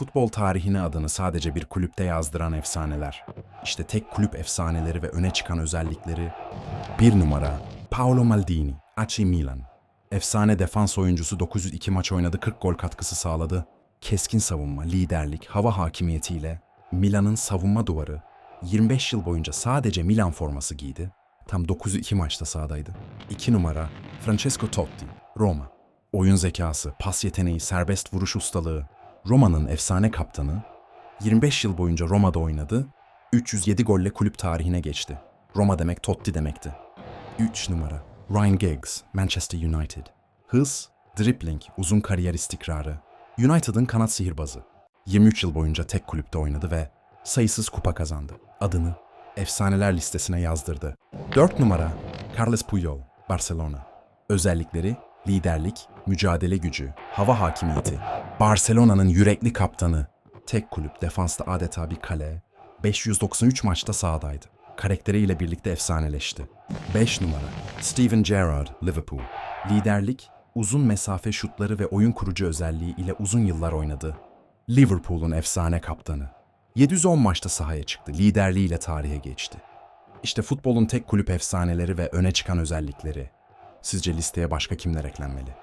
Futbol tarihine adını sadece bir kulüpte yazdıran efsaneler. İşte tek kulüp efsaneleri ve öne çıkan özellikleri. Bir numara Paolo Maldini, AC Milan. Efsane defans oyuncusu 902 maç oynadı, 40 gol katkısı sağladı. Keskin savunma, liderlik, hava hakimiyetiyle Milan'ın savunma duvarı 25 yıl boyunca sadece Milan forması giydi. Tam 902 maçta sahadaydı. 2 numara Francesco Totti, Roma. Oyun zekası, pas yeteneği, serbest vuruş ustalığı. Roma'nın efsane kaptanı 25 yıl boyunca Roma'da oynadı. 307 golle kulüp tarihine geçti. Roma demek Totti demekti. 3 numara Ryan Giggs, Manchester United. Hız, dribbling, uzun kariyer istikrarı. United'ın kanat sihirbazı. 23 yıl boyunca tek kulüpte oynadı ve sayısız kupa kazandı. Adını efsaneler listesine yazdırdı. 4 numara Carles Puyol, Barcelona. Özellikleri liderlik, mücadele gücü, hava hakimiyeti. Barcelona'nın yürekli kaptanı. Tek kulüp defansta adeta bir kale. 593 maçta sahadaydı. Karakteriyle birlikte efsaneleşti. 5 numara Steven Gerrard, Liverpool. Liderlik, uzun mesafe şutları ve oyun kurucu özelliği ile uzun yıllar oynadı. Liverpool'un efsane kaptanı. 710 maçta sahaya çıktı, liderliğiyle tarihe geçti. İşte futbolun tek kulüp efsaneleri ve öne çıkan özellikleri. Sizce listeye başka kimler eklenmeli?